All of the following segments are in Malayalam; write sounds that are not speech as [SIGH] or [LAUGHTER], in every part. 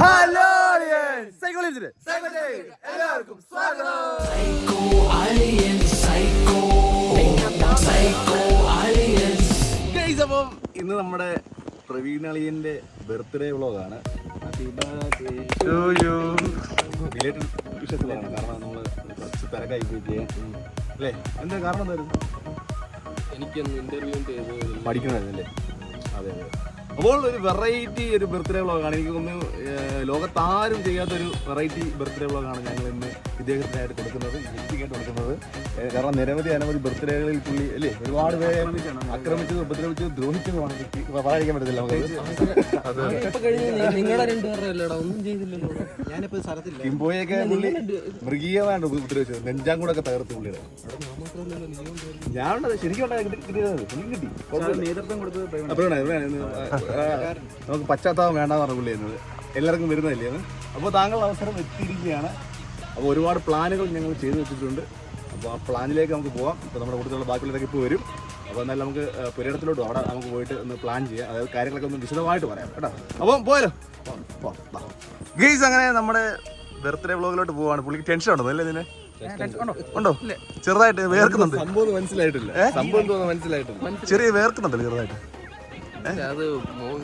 ഹലോ സൈക്കോളജിയുടെ എല്ലാവർക്കും സ്വാഗതം. Guys, അപ്പം ഇന്ന് നമ്മുടെ പ്രവീൺ അളിയന്റെ ബർത്ത്ഡേ വ്ളോഗാണ് വിഷയത്തിലാണ്. കാരണം നമ്മൾ കുറച്ച് തിരക്കായി പോയി അല്ലേ? എന്താ കാരണം എന്തായിരുന്നു? എനിക്കൊന്ന് ഇന്റർവ്യൂ ചെയ്ത് പഠിക്കണമായിരുന്നല്ലേ അതെ അതെ. അപ്പോൾ ഒരു വെറൈറ്റി ഒരു ബർത്ത്ഡേ വ്ളോഗാണ് എനിക്ക് തോന്നുന്നു ഏർ, ലോകത്താരും ചെയ്യാത്തൊരു വെറൈറ്റി ബർത്ത്ഡേ വ്ളോഗാണ് ഞങ്ങൾ ഇന്ന് ഇദ്ദേഹത്തിനായിട്ട് കൊടുക്കുന്നത് ഗിഫ്റ്റിക്കായിട്ട് കൊടുക്കുന്നത്. കാരണം നിരവധി അനവധി ബർത്ത്ഡേകളിൽ പുള്ളി അല്ലേ ഒരുപാട് പേരെ ആക്രമിച്ചത് ഉപദ്രവിച്ചത് ദ്രോഹിച്ചതുമാണ് പറയാതിരിക്കാൻ പറ്റത്തില്ല നമുക്ക്. ഒന്നും കിംബോയൊക്കെ പുള്ളി മൃഗീയമായിട്ട് ഉപദ്രവിച്ചത്. നെഞ്ചാങ്കൂടൊക്കെ തകർത്ത് പുള്ളിയുടെ. ഞാൻ ശരിക്കും കിട്ടി-. നേതൃത്വം കൊടുത്തത് നമുക്ക് പശ്ചാത്താപം വേണ്ടെന്ന് പറഞ്ഞ പുള്ളി എന്നത് എല്ലാവർക്കും വരുന്നതല്ലേ അത്? അപ്പോൾ താങ്കളുടെ അവസരം എത്തിയിരിക്കുകയാണ്. അപ്പോൾ ഒരുപാട് പ്ലാനുകൾ ഞങ്ങൾ ചെയ്തു വെച്ചിട്ടുണ്ട്. അപ്പോൾ ആ പ്ലാനിലേക്ക് നമുക്ക് പോകാം ഇപ്പോൾ നമ്മുടെ കൂടുതലുള്ള ബാക്കിയുള്ളതൊക്കെ ഇപ്പോൾ വരും. അപ്പോൾ എന്നാൽ നമുക്ക് പുരയിടത്തിലോട്ട് അവിടെ നമുക്ക് പോയിട്ട് ഒന്ന് പ്ലാൻ ചെയ്യാം. അതായത് കാര്യങ്ങളൊക്കെ ഒന്ന് വിശദമായിട്ട് പറയാം കേട്ടോ. അപ്പം പോയാലോ? ഗെയ്സ് അങ്ങനെ നമ്മുടെ ബർത്ത്ഡേ വ്ളോഗിലോട്ട് പോവാണ്. പുള്ളിക്ക് ടെൻഷൻ ഉണ്ടോ? അല്ലേ ഇതിന്? ഉണ്ടോ? ചെറുതായിട്ട് വേർക്കുന്നുണ്ട്. സംഭവം മനസ്സിലായിട്ടില്ല. സംഭവം തോന്നുന്നു മനസ്സിലായിട്ടില്ല. ചെറിയ വേർക്കുന്നുണ്ടല്ലോ ചെറുതായിട്ട്. മോൻ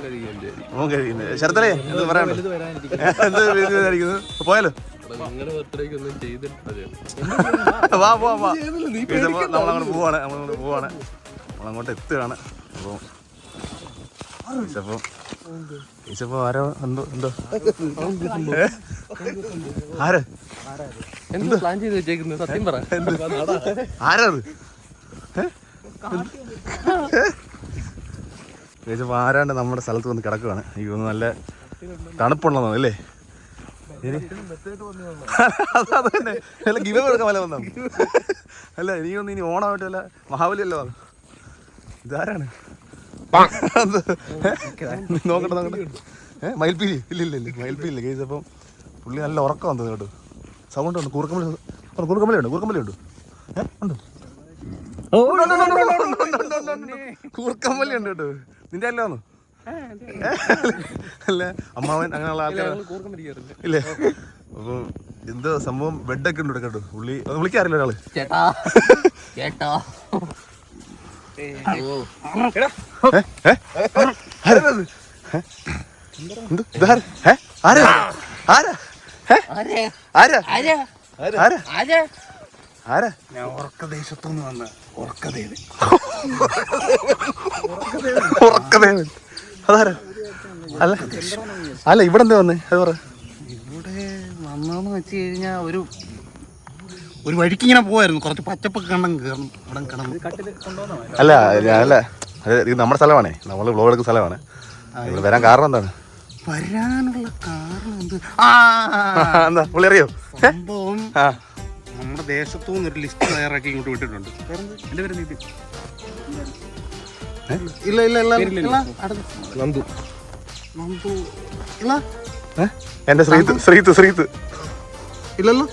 കഴിയുന്നത് ശരത്തലേ എന്ത് പറയാനുണ്ട്? [LAUGHS] എന്ത് വിചാരിക്കുന്നത് പോയാലോ? അതെ വാ വാ വാ. നമ്മളങ്ങോട്ട് പോവാണ് നമ്മളങ്ങോട്ട് പോവാണ്. നമ്മളങ്ങോട്ട് എത്തുകയാണ്. അപ്പോൾ ഈശപ്പോ ഈശപ്പോ ആരോ എന്തോ എന്തോ? ആര്? എന്ത് പ്ലാൻ ചെയ്ത് വെച്ചേക്കുന്നത് സത്യം പറ. ആരാത്? ഏകദേശം വാരാണ്ട് നമ്മുടെ സ്ഥലത്ത് വന്ന് കിടക്കുകയാണ് എനിക്ക് തോന്നുന്നു നല്ല തണുപ്പുണ്ടെന്നു അല്ലേ അത് തന്നെ അല്ല ഗിവ് കൊടുക്കാൻ വല്ല വന്നു അല്ല ഇനിയൊന്നും ഇനി ഓണമായിട്ട് അല്ല മഹാബലി അല്ല വന്നു ഇതാരാണ് നോക്കട്ടെ നോക്കട്ടെ ഏഹ് മയിൽപ്പീലി ഇല്ല ഇല്ല ഇല്ല മയിൽപ്പീലി കേസ് അപ്പം പുള്ളി നല്ല ഉറക്കം വന്നത് കേട്ടോ സൗണ്ട് ഉണ്ട് കൂർക്കമ്പലി കൂർക്കമ്പലി ഉണ്ട് കൂർക്കമ്പലി ഉണ്ട് ഏഹ് ഉണ്ട് കൂർക്കമ്പലി ഉണ്ട് കേട്ടോ നിന്റെ അല്ലേ വന്നു അല്ല? അമ്മാവൻ അങ്ങനെയുള്ള ആൾക്കാർ ഇല്ലേ? അപ്പൊ എന്തോ സംഭവം ബെഡൊക്കെ ഉണ്ട് ഇവിടെ കേട്ടോ. പുള്ളി അത് വിളിക്കാറില്ല ഒരാൾ. ചേട്ടാ ചേട്ടാ? ആരാ? ആരെ? ആരാ? ആരെ? ആരാ? ആരെ? ആരാ? ഞാൻ ഉറക്കദേശത്തുനിന്ന് വന്ന ഉറക്കദേവൻ. ഉറക്കദേവൻ. അതാരാ? അല്ല അല്ല ഇവിടെ എന്താ വന്നേ? അത് പറ. ഇവിടെ വന്നതെന്ന് വെച്ച് കഴിഞ്ഞാൽ ഒരു ഒരു വഴിക്ക് ഇങ്ങനെ പോവായിരുന്നു. കുറച്ച് പച്ചപ്പൊക്കെ കണ്ടം കയറും അവിടെ കിടന്നു. അല്ല അല്ല അത് ഇത് നമ്മുടെ സ്ഥലമാണേ. നമ്മൾ വ്ലോഗ് എടുക്കുന്ന സ്ഥലമാണ്. ഇവിടെ വരാൻ കാരണം എന്താണ്? വരാനുള്ള കാരണം എന്ത്? ആ എന്താ? പുള്ളി അറിയോ? സംഭവം നമ്മുടെ ദേശത്തു നിന്ന് ഒരു ലിസ്റ്റ് തയ്യാറാക്കി ഇങ്ങോട്ട് വിട്ടിട്ടുണ്ട്. എന്റെ പേര് നീതി ഇല്ല ഇല്ല ഇല്ല. നന്ദു. നന്ദു. ഇല്ല? എന്റെ ശ്രീത്ത് ശ്രീത്ത് ശ്രീത്ത് ഇല്ലല്ലോ?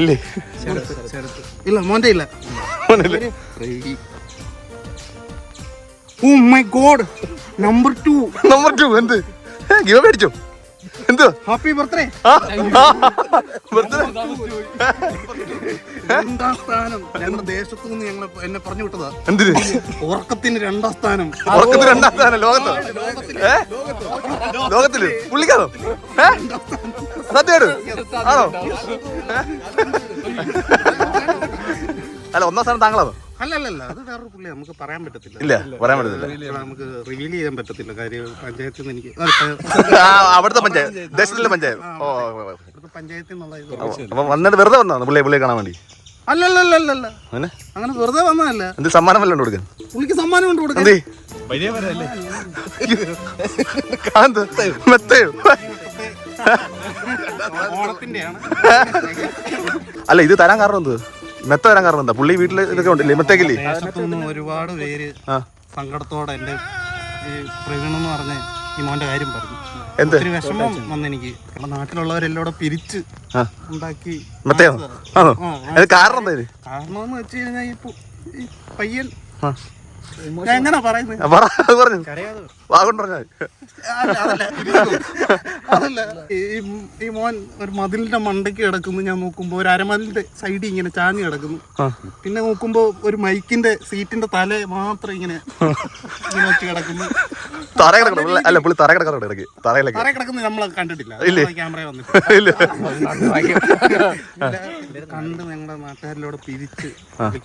ഇല്ലേ? ഇല്ല മോന്റെ ഇല്ല? ഓ my God number two number two എന്ത്? ഗിവ മേടിച്ചോ എന്ത്? ഹാപ്പി ബർത്ത്ഡേ ആ, രണ്ടാം സ്ഥാനം. ഞങ്ങളുടെ ദേശത്തു നിന്ന് ഞങ്ങൾ എന്നെ പറഞ്ഞു വിട്ടതാ. എന്തിന്? ഉറക്കത്തിന് രണ്ടാം സ്ഥാനം. ഉറക്കത്തിന് രണ്ടാം സ്ഥാനം ലോകത്ത്? ലോകത്തിൽ. പുള്ളിക്കാണോ സത്യം ആണോ? അല്ല ഒന്നാം സ്ഥാനം താങ്കളാണോ? അല്ലല്ലല്ല അത് വേറൊരു പുള്ളി നമുക്ക് പറയാൻ പറ്റത്തില്ല. ഇല്ല പറയാൻ പറ്റത്തില്ല. നമുക്ക് റിവീൽ ചെയ്യാൻ പറ്റത്തില്ല. കാര്യം പഞ്ചായത്തിൽ നിന്ന് എനിക്ക് ആ, ആ, അവിടുത്തെ പഞ്ചായത്ത്. ദേശത്തിലെ പഞ്ചായത്ത്. ഓ ഓ, ഓ, ഓ. ഇവിടുത്തെ പഞ്ചായത്തിൽ നിന്നുള്ള ഇത്. അപ്പൊ- അപ്പൊ വന്നിട്ട് വെറുതെ വന്നോ? പുള്ളിയെ പുള്ളിയെ കാണാൻ വേണ്ടി. അല്ലല്ലല്ലല്ല. അങ്ങനെ? അങ്ങനെ വെറുതെ വന്നതല്ല. എന്ത് സമ്മാനം വല്ലതും ഉണ്ട് കൊടുക്കാൻ? പുള്ളിക്ക് സമ്മാനം കൊണ്ട് കൊടുക്കാൻ. എന്തേ? കാന്ത് മെത്തയോ? ഓണത്തിന്റെയാണ്. അല്ല ഇത് തരാൻ കാരണം എന്ത്? മെത്ത വരാൻ കാരണം എന്താ? പുള്ളി വീട്ടിൽ ഇതൊക്കെ ഉണ്ടല്ലേ? മെത്തേക്കില്ലേ? ദേശത്തുനിന്ന് ഒരുപാട് പേര് സങ്കടത്തോടെ എന്റെ ഈ പ്രവീൺ എന്ന് പറഞ്ഞ ഈ മോന്റെ കാര്യം പറഞ്ഞു. എന്ത്? ഒത്തിരി വിഷമം വന്നെനിക്ക് കാരണം നാട്ടിലുള്ളവരെല്ലാം കൂടെ പിരിച്ച് ഉണ്ടാക്കി ആണോ? അത് കാരണം എന്താ ഇത്? കാരണം എന്ന് വെച്ച് കഴിഞ്ഞാൽ ഈ പു- ഈ പയ്യൻ എങ്ങനെ പറയുന്നത്? പറ പറഞ്ഞു. വാഗോണ്ട് പറഞ്ഞാൽ അതല്ല. ഈ മോൻ ഒരു മതിലിന്റെ മണ്ടയ്ക്ക് കിടക്കുന്നു ഞാൻ നോക്കുമ്പോ ഒരു അരമതിലിന്റെ സൈഡിൽ ഇങ്ങനെ ചാഞ്ഞ് കിടക്കുന്നു. പിന്നെ നോക്കുമ്പോ ഒരു മൈക്കിന്റെ സീറ്റിന്റെ തല മാത്രം ഇങ്ങനെ ഇങ്ങനെ വെച്ച് കിടക്കുന്നു. തറ കിടക്കണം. അല്ല പുള്ളി തറ കിടക്കാറുണ്ട് ഇടയ്ക്ക്. തറയിലൊക്കെ. തറ കിടക്കുന്നത് നമ്മൾ കണ്ടിട്ടില്ല. ഇല്ലേ? ക്യാമറ വന്നിട്ട് ഇല്ല. കണ്ട് ഞങ്ങളുടെ നാട്ടുകാരിലൂടെ പിരിച്ച്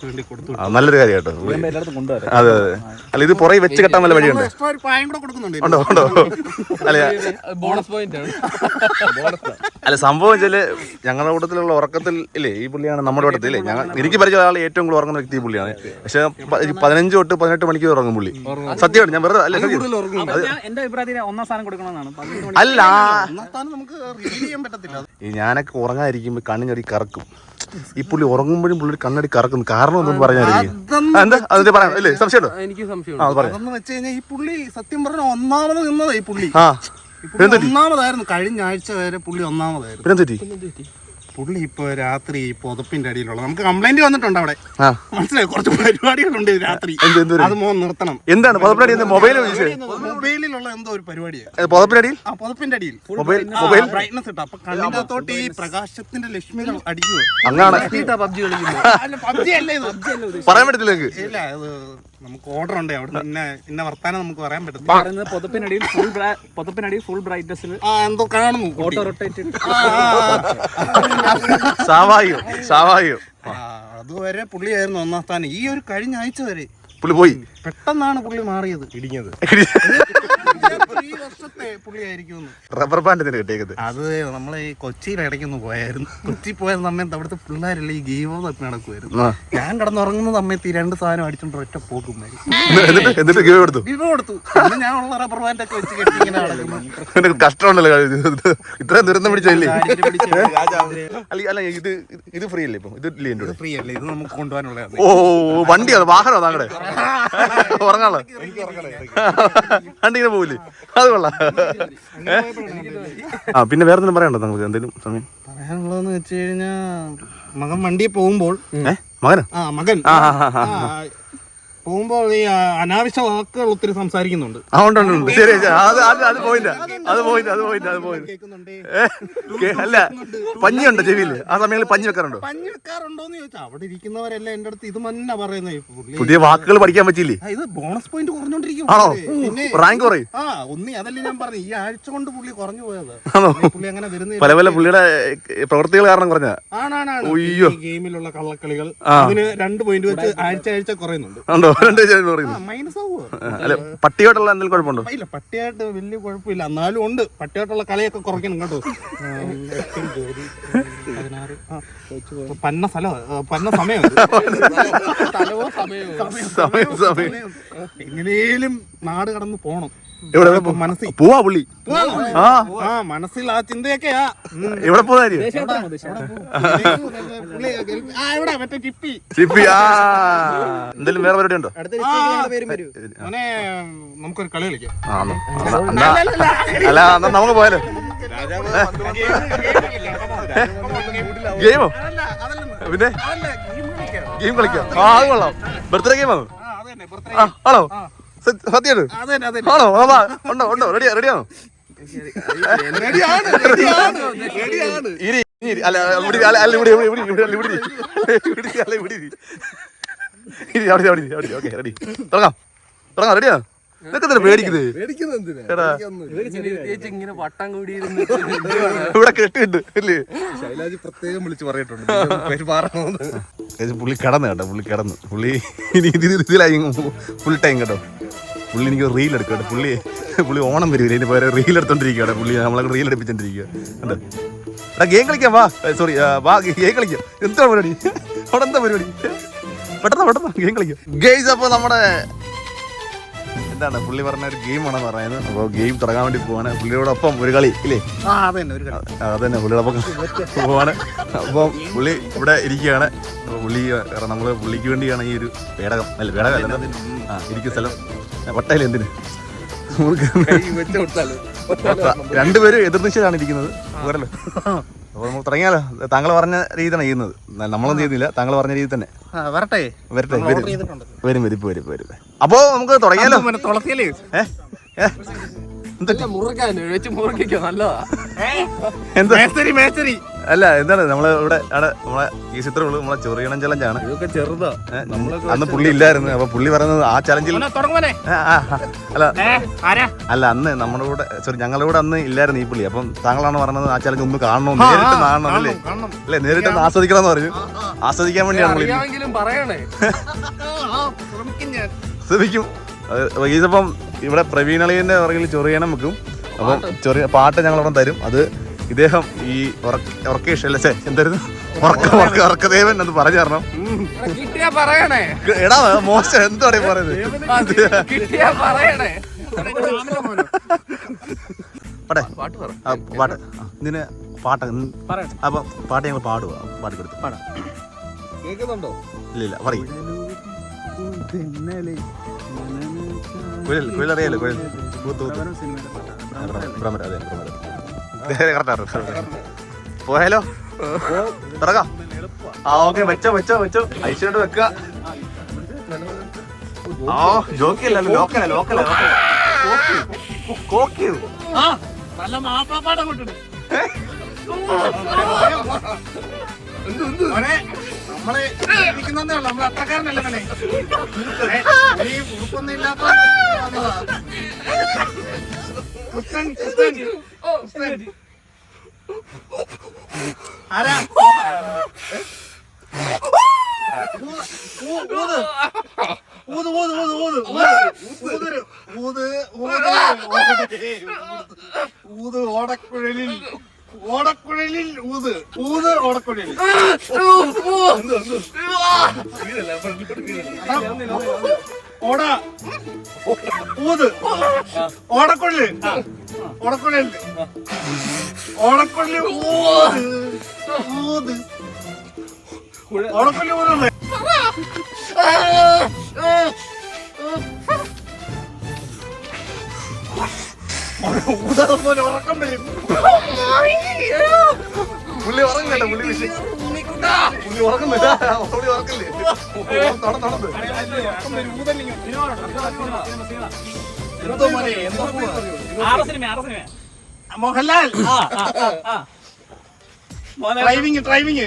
വേണ്ടി കൊടുത്തു നല്ലൊരു കാര്യം കേട്ടോ എല്ലായിടത്തും കൊണ്ടുവരാം. അതെ അതെ. അല്ല ഇത് പുറകെ വെച്ച് കെട്ടാൻ വല്ല വഴിയുണ്ട്? എക്സ്ട്രാ കൂടെ കൊടുക്കുന്നുണ്ട് ഉണ്ടോ ഉണ്ടോ? അല്ല ബോണസ് പോയിന്റ് ആണ്. അല്ല സംഭവം വെച്ചാൽ ഞങ്ങളുടെ കൂട്ടത്തിലുള്ള ഉറക്കത്തിൽ ഇല്ലേ ഈ പുള്ളിയാണ് നമ്മുടെ കൂട്ടത്തിൽ ഇല്ലേ? ഞങ്ങൾ എനിക്ക് പരിചയ ആൾ ഏറ്റവും കൂടുതൽ ഉറങ്ങുന്ന വ്യക്തി ഈ പുള്ളിയാണ്. പക്ഷെ പതിനഞ്ച് തൊട്ട് പതിനെട്ട് മണിക്കൂർ ഉറങ്ങും പുള്ളി. സത്യമാണ് ഞാൻ വെറുതെ അല്ല സത്യം. എന്റെ അഭിപ്രായത്തിൽ ഒന്നാം സ്ഥാനം കൊടുക്കണമെന്നാണ്. അല്ല. ഞാനൊക്കെ ഉറങ്ങാതിരിക്കുമ്പോ കണ്ണിനടി കറക്കും. ഈ പുള്ളി ഉറങ്ങുമ്പോഴും പുള്ളി കണ്ണടി കറക്കുന്നു. കാരണം ഒന്നും പറഞ്ഞാൽ എന്താ? അതിന്റെ പറയാം. അല്ലേ സംശയമുണ്ടോ? എനിക്ക് സംശയം വെച്ച് കഴിഞ്ഞാൽ ഈ പുള്ളി സത്യം പറഞ്ഞ ഒന്നാമത് നിന്നതാ ഈ പുള്ളി. ആ. ഈ പുള്ളി ഒന്നാമതായിരുന്നു. കഴിഞ്ഞ ആഴ്ച വരെ പുള്ളി ഒന്നാമതായിരുന്നു. പിന്നെ തെറ്റി പുള്ളി ഇപ്പൊ രാത്രി ഈ പുതപ്പിന്റെ അടിയിലുള്ള നമുക്ക് കംപ്ലൈന്റ് വന്നിട്ടുണ്ട് അവിടെ. ആ. മനസ്സിലായി? കുറച്ച് പരിപാടികളുണ്ട് രാത്രി. അത് മോൻ നിർത്തണം. എന്താണ്? മൊബൈലിൽ എന്ത് മൊബൈൽ മൊബൈലിലുള്ള എന്തോ ഒരു പരിപാടിയാ. അടിയിൽ? ആ പുതപ്പിന്റെ അടിയിൽ. Mobile mobile? ബ്രൈറ്റ്നസ് ഇട്ടു. അപ്പൊ കണ്ണിനകത്തോട്ട് ഈ പ്രകാശത്തിന്റെ ലക്ഷ്മികൾ അടിക്കുക അങ്ങാണ്. പബ്ജി കളിക്കുന്നത് അല്ല പബ്ജി അല്ലേ പറയാൻ പറ്റത്തില്ല ഇല്ല അത് നമുക്ക് ഓർഡർ ഉണ്ട്. അവിടെ ഇന്ന ഇന്ന വർത്താനം നമുക്ക് പറയാൻ പറ്റത്തില്ല. പറയുന്നത് പുതപ്പിനടിയിൽ ഫുൾ പുതപ്പിനടിയിൽ ഫുൾ ബ്രൈറ്റ്നസ്സിൽ ആ എന്തോ കാണുന്നു ഓട്ടോ റൊട്ടേറ്റ് സ്വാഭാവികം ആ, അതുവരെ പുള്ളിയായിരുന്നു ഒന്നാം സ്ഥാനം. ഈ ഒരു കഴിഞ്ഞ ആഴ്ച വരെ പുള്ളി പോയി. പെട്ടെന്നാണ് പുള്ളി മാറിയത്. ഇടിഞ്ഞത്. റബ്ബർ ബാൻഡ് തന്നെ കിട്ടിയേക്കുന്നത്. അത് നമ്മളെ ഈ കൊച്ചിയിൽ ഇടയ്ക്കൊന്ന് പോയായിരുന്നു. കൊച്ചി പോയ സമയത്ത് അവിടുത്തെ പിള്ളേരല്ല ഈ ഗെയിമോ തപ്പി നടക്കുമായിരുന്നു. ഞാൻ കിടന്നുറങ്ങുന്ന സമയത്ത് ഈ രണ്ട് സാധനം അടിച്ചോണ്ട് ഒറ്റ പോക്കുമായിരുന്നു ഗിവ് എടുത്തു? വിവോ കൊടുത്തു പിന്നെ ഞാൻ ഉള്ള റബ്ബർ ബാൻഡ് ഒക്കെ വെച്ച് കെട്ടി ഇങ്ങനെ നടക്കുന്നു. കഷ്ടമുണ്ടല്ലോ ഇത് ഇത്രയും ദുരന്തം പിടിച്ചല്ലേ അല്ല ഇത് ഇത് ഫ്രീ അല്ലേ ഇപ്പൊ? ഇത് ഇല്ലേ ഫ്രീ അല്ലേ? ഇത് നമുക്ക് കൊണ്ടുപോകാനുള്ള ഓ വണ്ടിയാണ് വാഹനമാണ് താങ്കളുടെ ഉറങ്ങാളോ വണ്ടി ഇങ്ങനെ പോവില്ലേ അത് കൊള്ളാം. ആ പിന്നെ വേറെ എന്തെങ്കിലും പറയണ്ടോ നമുക്ക് എന്തെങ്കിലും സമയം? പറയാനുള്ളതെന്ന് വെച്ച് കഴിഞ്ഞാ മകൻ വണ്ടിയിൽ പോകുമ്പോൾ മകൻ. ആ മകൻ പോകുമ്പോൾ ഈ ആ, അനാവശ്യ വാക്കുകൾ ഒത്തിരി സംസാരിക്കുന്നുണ്ട്. ആ ഉണ്ട് ഉണ്ട് ഉണ്ട്. ശരി ശരി. അത് അത് അത് പോയിന്റ് അത് പോയിന്റ് അത്. പോയിന്റ് അത് പോയിന്റ് കേൾക്കുന്നുണ്ട്. അല്ല പഞ്ഞിയുണ്ടോ ചെവിയിൽ. ആ സമയങ്ങളിൽ പഞ്ഞി വെക്കാറുണ്ടോ? പഞ്ഞി വെക്കാറുണ്ടോന്ന് ചോദിച്ചാൽ അവിടെ ഇരിക്കുന്നവരെല്ലാം എന്റെ അടുത്ത് ഇത് തന്നെ പറയുന്നത് പുള്ളി പുതിയ വാക്കുകൾ പഠിക്കാൻ പറ്റിയില്ലേ? ആ, ഇത് ബോണസ് പോയിന്റ് കുറഞ്ഞോണ്ടിരിക്കും. ആണോ? പിന്നെ റാങ്ക് കുറയും. ആ ഒന്നി അതല്ലേ ഞാൻ പറഞ്ഞു ഈ ആഴ്ച കൊണ്ട് പുള്ളി കുറഞ്ഞു പോയത്. ആണോ? പുള്ളി അങ്ങനെ വരുന്നില്ല. പല പല പുള്ളിയുടെ ഏ, പ്രവൃത്തികൾ കാരണം കുറഞ്ഞ ആണാണാണ്. ഈ ഗെയിമിലുള്ള കള്ളക്കളികൾ. അതിന് രണ്ട് പോയിന്റ് വെച്ച് ആഴ്ച ആഴ്ച കുറയുന്നുണ്ട്. ഉണ്ടോ? രണ്ട് ചേട്ടൻ പറയുന്നത് മൈനസ് ആവുമോ അല്ല പട്ടിയോട്ടുള്ള എന്തെങ്കിലും കുഴപ്പമുണ്ടോ? ഇല്ല പട്ടിയായിട്ട് വലിയ കുഴപ്പമില്ല. എന്നാലും ഉണ്ട്. പട്ടിയായിട്ടുള്ള കളിയൊക്കെ കുറയ്ക്കണം കേട്ടോ. പതിനാറ്. പന്ന സ്ഥലം പന്ന [LAUGHS] സമയം സമയം. സമയം. എങ്ങനെയും നാട് കടന്ന് പോണം. എവിടെ മനസ്സിൽ പോവാ പുള്ളി. ആ. ആ മനസ്സിൽ ആ ചിന്തയൊക്കെയാ. എവിടെ പുള്ളി? ആ എന്തെങ്കിലും വേറെ പരിപാടി ഉണ്ടോ? നമുക്കൊരു കളി കളിക്കാം. അല്ല എന്നാ നമുക്ക് പോയാലോ? ഗെയിമോ? അതല്ല പിന്നെ ഗെയിം കളിക്കാം. ഗെയിം കളിക്കാം. ആ അത് കൊള്ളാം. ബർത്ത്ഡേ ഗെയിം ആണ്? ആണോ തന്നെ ആണോ ഉണ്ടോ ഉണ്ടോ റെഡിയാ റെഡിയാണോ റെഡിയാണ് റെഡിയാണ് റെഡിയാണ് ഇരി ഇരി. അല്ല ഇവിടെ അല്ല അല്ല ഇവിടെ ഇവിടെ ഇവിടെ ഇവിടെ അല്ല ഇവിടെ ഇരി. ഇവിടെ ഇരി, അല്ല ഇവിടെ ഇരി. ഇരി അവിടെ അവിടെ ഇരി, അവിടെ ഓക്കെ റെഡി തുടങ്ങാം തുടങ്ങാം റെഡിയാ ഇതൊക്കെ പേടിക്കുന്നത്? ഇങ്ങനെ വട്ടം കൂടിയിരുന്ന് ഇവിടെ കെട്ടിണ്ട് അല്ലേ ശൈലാജ് പ്രത്യേകം വിളിച്ച് ഇത് പുള്ളി കിടന്നു കേട്ടോ പുള്ളി കിടന്നു. പുള്ളി ഇനി ഇതിലായി ഫുൾ ടൈം കേട്ടോ. പുള്ളി എനിക്ക് റീൽ എടുക്കും കേട്ടോ. പുള്ളി പുള്ളി ഓണം വരില്ല? ഇനി വേറെ റീൽ എടുത്തോണ്ടിരിക്കുക കേട്ടോ. പുള്ളി നമ്മളെ റീൽ എടുപ്പിച്ചോണ്ടിരിക്കുക കണ്ടോ? എടാ ഗെയിം കളിക്കാം വാ. സോറി വാ ഗെയിം കളിക്കാം. എന്താ പരിപാടി? അവിടെ എന്താ പരിപാടി? പെട്ടെന്ന് പെട്ടെന്ന് ഗെയിം കളിക്കാം. ഗെയിംസ് അപ്പോൾ നമ്മുടെ എന്താണ്? പുള്ളി പറഞ്ഞ ഒരു ഗെയിം ആണെന്ന് പറയുന്നത്. അപ്പോൾ ഗെയിം തുടങ്ങാൻ വേണ്ടി പോവാണ്. പുള്ളിയോടൊപ്പം ഒരു കളി ഇല്ലേ? ആ അത് തന്നെ പുള്ളിയോടൊപ്പം പോവാണ്. അപ്പം പുള്ളി ഇവിടെ ഇരിക്കുകയാണ്. അപ്പോൾ പുള്ളി കാരണം നമ്മൾ പുള്ളിക്ക് വേണ്ടിയാണ് ഈ ഒരു പേടകം. അല്ല പേടകം അല്ല? ആ ഇരിക്കുന്ന സ്ഥലം. വട്ടയിൽ എന്തിന്? രണ്ടുപേരും എതിർദിശയിലാണ് ഇരിക്കുന്നത്. പോരല്ലോ. അപ്പോൾ നമ്മൾ തുടങ്ങിയാലോ. താങ്കൾ പറഞ്ഞ രീതിയാണ് ചെയ്യുന്നത്. നമ്മളൊന്നും ചെയ്യുന്നില്ല. താങ്കൾ പറഞ്ഞ രീതി തന്നെ. വരട്ടെ. വരട്ടെ വരും. വരും വരും വരും അപ്പോ അപ്പോൾ നമുക്ക് തുടങ്ങിയാലോ. തുളസിയല്ലേ ഏഹ് അല്ല എന്താണ് നമ്മൾ ഇവിടെ അവിടെ നമ്മളെ ഈ ചിത്രമുള്ളൂ നമ്മളെ ചൊറിയണം ചലഞ്ചാണ് ഇതൊക്കെ ചെറുതാ. അന്ന് പുള്ളി ഇല്ലായിരുന്നു അപ്പൊ പുള്ളി പറയുന്നത് ആ ചലഞ്ചിൽ അല്ല അല്ല അന്ന് നമ്മുടെ കൂടെ സോറി ഞങ്ങളുടെ കൂടെ അന്ന് ഇല്ലായിരുന്നു ഈ പുള്ളി. അപ്പം താങ്കളാണ് പറഞ്ഞത് ആ ചലഞ്ച് ഒന്ന് കാണണം? നേരിട്ട് കാണണം അല്ലേ? അല്ലെ നേരിട്ട് ഒന്ന് ആസ്വദിക്കണം എന്ന് പറഞ്ഞു ആസ്വദിക്കാൻ വേണ്ടിയാണ് [LAUGHS] ശ്രമിക്കും ഈസപ്പം ഇവിടെ പ്രവീണളിയന്റെ പുറകിൽ ചൊറിയണം വെക്കും. അപ്പം ചെറിയ പാട്ട് ഞങ്ങൾ ഞങ്ങളവിടെ തരും. അത് ഇദ്ദേഹം ഈ ഉറക്കേഷ് അല്ലേ? ഛെ, എന്തായിരുന്നു ഉറക്ക ഉറക്ക ഉറക്കദേവൻ എന്ന് പറഞ്ഞു തരണം. പറയണേ. എടാ മോശം എന്താണ് ഈ പറയുന്നത് പറയണേ. പാട്ടെ ഇതിന് പാട്ട് അപ്പൊ പാട്ട് ഞങ്ങൾ പാടുക പാട്ട് കൊടുത്ത് പാടാം. കേൾക്കുന്നുണ്ടോ? ഇല്ല ഇല്ല പറയും. കുഴൽ കുഴലറിയാലോ കുഴൽ പോയാലോ? തുടങ്ങാം ആ ഓക്കെ വെച്ചോ വെച്ചോ വെച്ചോ. ഐശ്വര്യോട് വെക്ക ആ ജോക്കിയല്ലോ ലോക്കല ലോക്കല കോക്കി. നല്ല മാപ്പാപ്പാടെ കൊണ്ടിട്ട് നമ്മളെ ഇരിക്കുന്നതേ ഉള്ളൂ. നമ്മൾ അത്രക്കാരനല്ല മനെ? ഈ ഉടുപ്പൊന്നും ഇല്ലാത്ത. ക്രിസ്ത്യൻ ക്രിസ്ത്യൻ ആരാ? ഊത്. ഊത് ഊത് ഊത് ഊത്. ഊത് ഊത് ഊത് ഓടക്കുഴലിൽ. ഓടക്കുഴലിൽ ഊത്. ഊത് ഓടക്കുഴലിൽ. ഓട. ഊത്. ഓടക്കുഴൽ ഓടക്കുഴലിൽ. ഓടക്കുഴലിൽ ഊത്. ഊത്. ഓടക്കുഴലിൽ ഊതുന്നത് ഊതാതെ ഉദാഹരണം ഉറക്കം പുള്ളി ഉറങ്ങില്ല പുള്ളി പുള്ളി ഉറങ്ങുന്നില്ല പുള്ളി ഉറക്കില്ലേ? നടന്നത് എന്തോ മോഹൻലാൽ. ഡ്രൈവിങ് ഡ്രൈവിങ്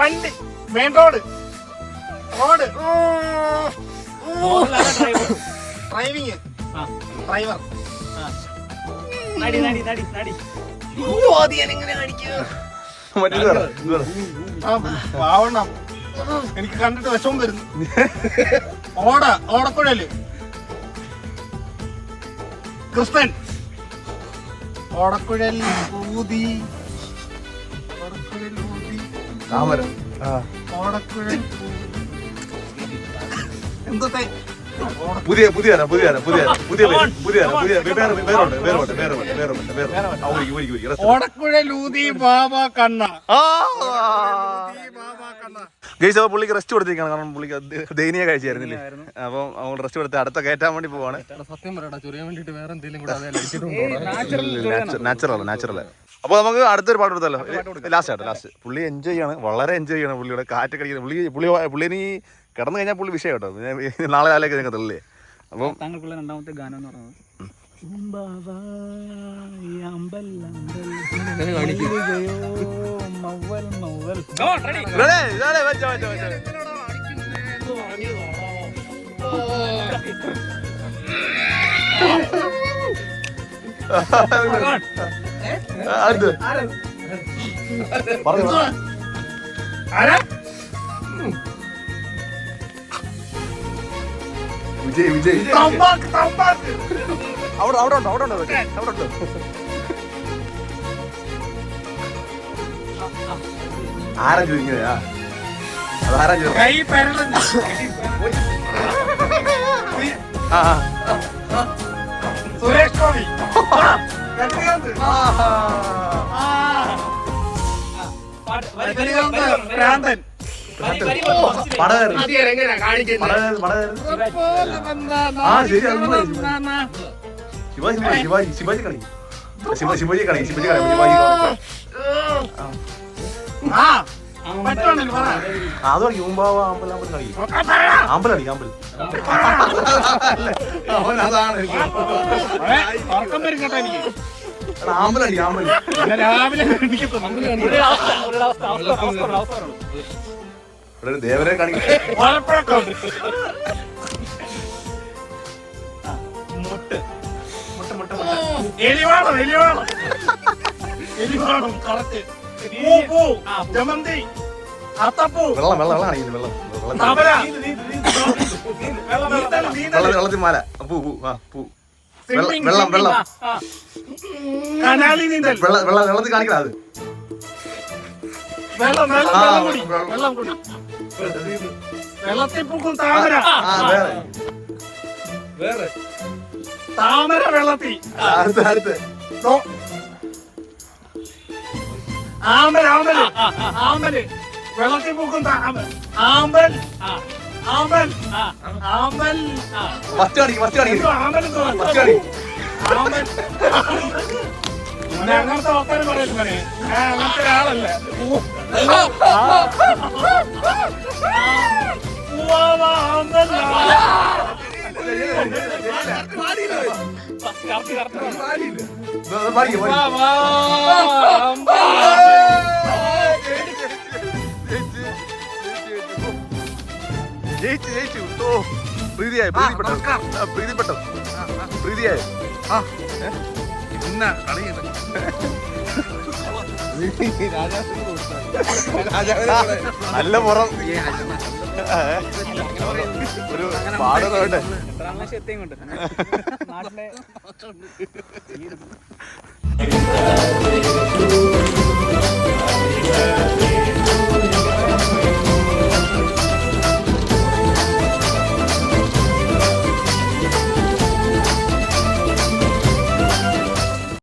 വണ്ടി. Main road road driving driver പാവണം എനിക്ക് കണ്ടിട്ട് വിഷമം വരുന്നു. ഓട ഓടക്കുഴൽ. കൃഷ്ണൻ ഓടക്കുഴൽ ഊതി. ഓടക്കുഴൽ ഊതി. ഓടക്കുഴൽ എന്തൊക്കെ പുതിയ പുതിയ പുതിയ പുതിയ പുതിയ പുതിയ പുതിയ വേറെ വേറുണ്ട് വേറുണ്ട് വേറുണ്ട് വേറുണ്ട് വേറെ ഓടക്കുഴ ലൂതി ബാബ കണ്ണ ആ ബാബ കണ്ണ. ഗൈസ് അപ്പോൾ പുള്ളിക്ക് റെസ്റ്റ് കൊടുത്തിരിക്കണം കാരണം പുള്ളിക്ക് ദയനീയ കാഴ്ചയായിരുന്നില്ലേ? അപ്പം അവൾ റെസ്റ്റ് കൊടുത്ത് അടുത്ത കയറ്റാൻ വേണ്ടി പോവാണ്. സത്യം പറയടാ ചൊറിയാൻ വേണ്ടിട്ട് വേറെ എന്തെങ്കിലും നാച്ചുറൽ നാച്ചുറൽ അപ്പൊ നമുക്ക് അടുത്തൊരു പാട്ട് കൊടുത്തല്ലോ ലാസ്റ്റ് ആട്ടോ ലാസ്റ്റ് പുള്ളി എൻജോയ് ചെയ്യാണ് വളരെ എൻജോയ് ചെയ്യണം പുള്ളിയുടെ കാറ്റ് കടിക്കുന്നത് പുള്ളി പുള്ളി പുള്ളി നീ കിടന്നു കഴിഞ്ഞാൽ പുള്ളി വിഷയം കേട്ടോ. നാളെ നാളെ കാലൊക്കെ നിൽക്കത്തില്ലേ അപ്പം താങ്കൾക്കുള്ള രണ്ടാമത്തെ ഗാനം എന്ന് പറയുന്നത് അമ്പൽ വിജയ് വിജയ്. അവിടെ അവിടെ ഉണ്ടോ? അവിടെ ഉണ്ടോ. അവിടെ ഉണ്ടോ? ആരാ ചോദിക്കുന്നതാ? അതാരാ ചോദിക്കുന്നത്? കൈ ആ ആ. സുരേഷ് ഗോപി. ഭ്രാന്തൻ. ശിവാജി ശിവാജി ശിവാജി കളി. ശിവാജി ശിവാജി കളി ശിവാജി കളി. ശിവാജി അത് കളി മുമ്പാവ് ആമ്പൽ ആമ്പൽ കളി. ആമ്പൽ കളി ആമ്പൽ. അവൻ അതാണ്. ഉറക്കം വരും കേട്ടോ എനിക്ക്. ആമ്പലടി ആമ്പലി രാവിലെ ഇവിടെ ഒരു കാണിക്കും മുട്ട് മുട്ട മുട്ട മുട്ട എലിവാണം എലിവാണം എലിവാണം കറക്റ്റ് പൂ പൂ ജമന്തി അത്തപ്പൂ വെള്ളം വെള്ളം വെള്ളം വെള്ളത്തിൽ മാല. പൂ പൂ ആ പൂ. വെള്ളം വെള്ളം വെള്ളം. വെള്ളത്തിൽ കാണിക്കണം അത്. വെള്ളം വെള്ളം ആ, വെള്ളം കുടി. വെള്ളം. കുടി. വെള്ളത്തിൽ പൂക്കും താമര. ആ വേറെ. വേറെ. താമര വെള്ളത്തിൽ. അടുത്ത് അടുത്ത്. ദോ. ആമ്പൽ ആമ്പൽ ആമ്പൽ വെള്ളത്തിൽ പൂക്കും താമര ആമ്പൽ ആമ്പൽ ആമ്പൽ ഫസ്റ്റ് കാണിക്കും ഫസ്റ്റ് കാണിക്കും. ആമ്പൽ ആമ്പൽ അങ്ങനത്തെ ഒപ്പന പറയരുത് മോനെ. ഞാൻ അങ്ങനത്തെ ഒരാളല്ല. ജയിച്ചു ജയിച്ചു. ഓ പ്രീതിയായി പ്രീതിപ്പെട്ടു. ആ, പ്രീതിപ്പെട്ടു. പ്രീതിയായി. കളിയുണ്ട് നല്ല പുറം. ഒരു കൊണ്ട് നാട്ടിലെ